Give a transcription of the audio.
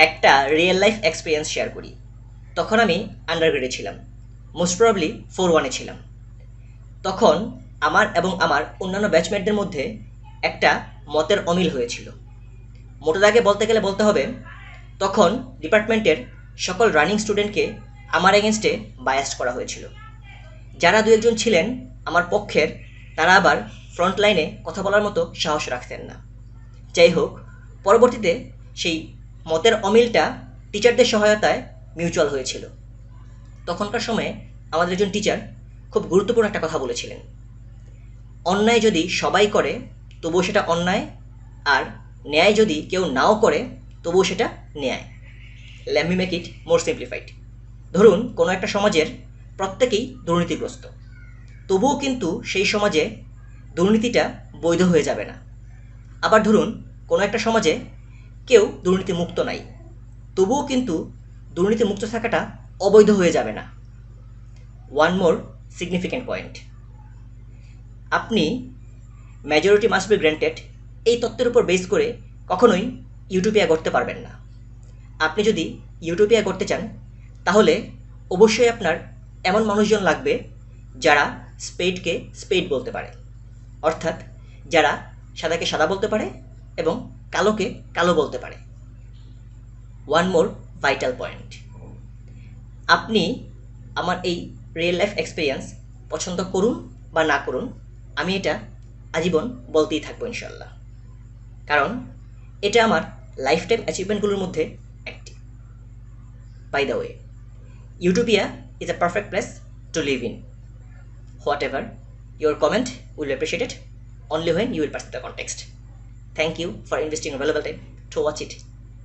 একটা real life experience share করি। তখন আমি আন্ডারগ্রেডে ছিলাম। মোস্ট প্রবাবলি ফোর ওয়ানে ছিলাম। তখন আমার এবং আমার অন্যান্য ব্যাচমেটদের মধ্যে একটা মতের অমিল হয়েছিল। মোটো দাগে বলতে গেলে বলতে হবে, তখন ডিপার্টমেন্টের সকল রানিং স্টুডেন্টকে আমার এগেনস্টে বায়াস্ট করা হয়েছিল। যারা দু একজন ছিলেন, আমার পক্ষের, তারা আবার ফ্রন্ট লাইনে কথা বলার মতো সাহস রাখতেন না। যাই হোক, পরবর্তীতে সেই মতের অমিলটা টিচারদের সহায়তায় মিউচুয়াল হয়েছিল। তখনকার সময়ে আমাদের একজন টিচার খুব গুরুত্বপূর্ণ একটা কথা বলেছিলেন। অন্যায় যদি সবাই করে, তবুও সেটা অন্যায়, আর ন্যায় যদি কেউ নাও করে, তবুও সেটা ন্যায়। Let me make it more simplified ধরুন, কোনো একটা সমাজের প্রত্যেকেই দুর্নীতিগ্রস্ত। তবুও কিন্তু সেই সমাজে দুর্নীতিটা বৈধ হয়ে যাবে না। আবার ধরুন, কোনো একটা সমাজে কেউ দুর্নীতিমুক্ত নাই। তবুও কিন্তু দুর্নীতিমুক্ত থাকাটা অবৈধ হয়ে যাবে না। ওয়ান মোর সিগনিফিক্যান্ট পয়েন্ট আপনি মেজরিটি মাস্ট বি গ্র্যান্টেড এই তত্ত্বের উপর বেস করে কখনোই ইউটোপিয়া করতে পারবেন না। আপনি যদি ইউটোপিয়া করতে চান, তাহলে অবশ্যই আপনার এমন মানুষজন লাগবে যারা স্পেডকে স্পেড বলতে পারে। অর্থাৎ যারা সাদাকে সাদা বলতে পারে এবং কালোকে কালো বলতে পারে ওয়ান মোর ভাইটাল পয়েন্ট আপনি আমার এই রিয়েল লাইফ এক্সপিরিয়েন্স পছন্দ করুন বা না করুন আমি এটা আজীবন বলতেই থাকব ইনশাল্লাহ কারণ এটা আমার লাইফ টাইম অ্যাচিভমেন্টগুলোর মধ্যে একটি by the way Utopia is a perfect place to live in. Whatever, your comment will be appreciated only when you will perceive the context. Thank you for investing your valuable time to watch it.